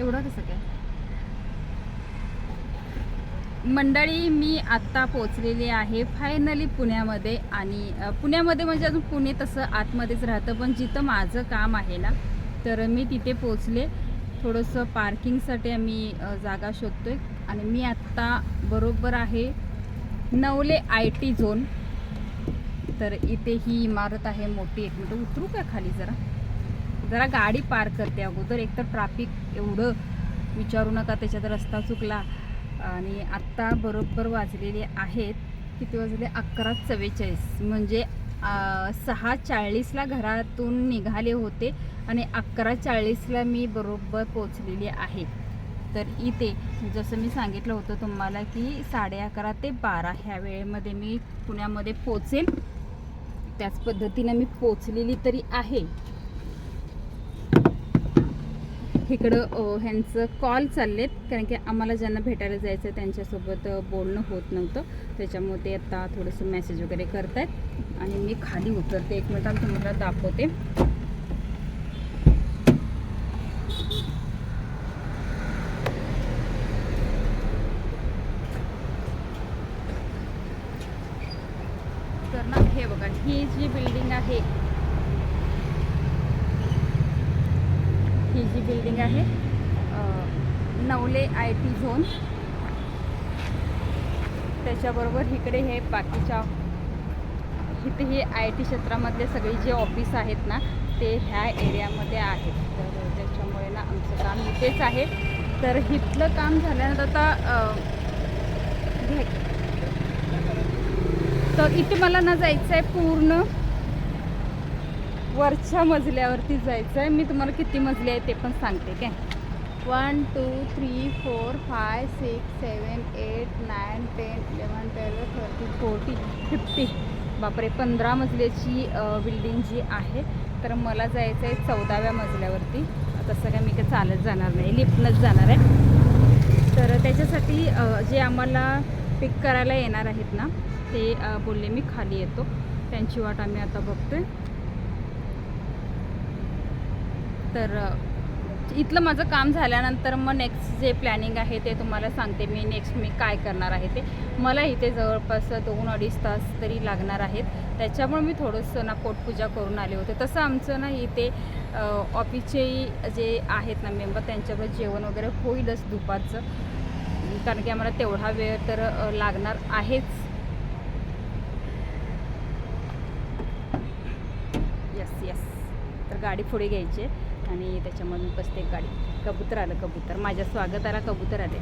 एवढं कसं काय? मंडळी मी आत्ता पोचलेली आहे फायनली पुण्यामध्ये आणि पुण्यामध्ये म्हणजे अजून पुणे तसं आतमध्येच राहतं पण जिथं माझं काम आहे ना तर मी तिथे पोचले थोडंसं पार्किंगसाठी आम्ही जागा शोधतो आहे आणि मी आत्ता बरोबर आहे नवले आय टी झोन. तर इथे ही इमारत आहे मोठी एक मिनटं उतरू का खाली जरा? जरा गाडी पार करते अगोदर. एकतर ट्राफिक एवढं विचारू नका त्याच्यात रस्ता चुकला. आणि आत्ता बरोबर वाजलेले आहेत किती वाजले? अकरा चव्वेचाळीस. म्हणजे सहा चाळीसला घरातून निघाले होते आणि अकरा चाळीसला मी बरोबर पोचलेली आहे. तर इथे जसं मी सांगितलं होतं तुम्हाला की साडे अकरा ते बारा ह्या वेळेमध्ये मी पुण्यामध्ये पोचेल त्याच पद्धतीनं मी पोचलेली तरी आहे. इकडं ह्यांचं कॉल चाललेत. कारण की आम्हाला ज्यांना भेटायला जायचं आहे त्यांच्यासोबत बोलणं होत नव्हतं. त्याच्यामुळे ते आता थोडंसं मेसेज वगैरे करतायत. आणि मी खाली उतरते. एक मिनिटात तुम्हाला दाखवते. तर ना हे बघा ही जी बिल्डिंग आहे ही जी बिल्डिंग आहे. Navale I T zone. त्याच्याबरोबर इकडे हे बाकीच्या इथे हे आय टी क्षेत्रामधले सगळे जे ऑफिस आहेत ना ते ह्या एरियामध्ये आहेत. तर त्याच्यामुळे ना आमचं काम इथेच आहे. तर इथलं काम झाल्यानंतर आता तर इथे मला ना जायचं आहे पूर्ण वरच्या मजल्यावरती जायचं आहे मी तुम्हाला किती मजले आहे ते पण सांगते काय one two three four five six seven eight nine ten eleven twelve thirty forty fifty बापरे पंधरा मजल्याची बिल्डिंग जी आहे. तर मला जायचं आहे चौदाव्या मजल्यावरती. तसं काय मी काय चालत जाणार नाही लिफ्टनंच जाणार आहे. तर त्याच्यासाठी जे आम्हाला पिक करायला येणार आहेत ना ते बोलले मी खाली येतो. त्यांची वाट आम्ही आता बघतोय. तर इथलं माझं काम झाल्यानंतर मग नेक्स्ट जे प्लॅनिंग आहे ते तुम्हाला सांगते मी. नेक्स्ट मी काय करणार आहे ते. मला इथे जवळपास दोन अडीच तास तरी लागणार आहेत. त्याच्यामुळे मी थोडंसं ना पोटपूजा करून आले होते. तसं आमचं ना इथे ऑफिसचेही जे आहेत ना मेंबर त्यांच्यावर जेवण वगैरे होईलच दुपारचं. कारण की आम्हाला तेवढा वेळ तर लागणार आहेच. यस यस तर गाडी पुढे घ्यायची आहे. आणि त्याच्यामधून बसते गाडी. कबूतर आलं कबूतर. माझ्या स्वागताला कबूतर आले.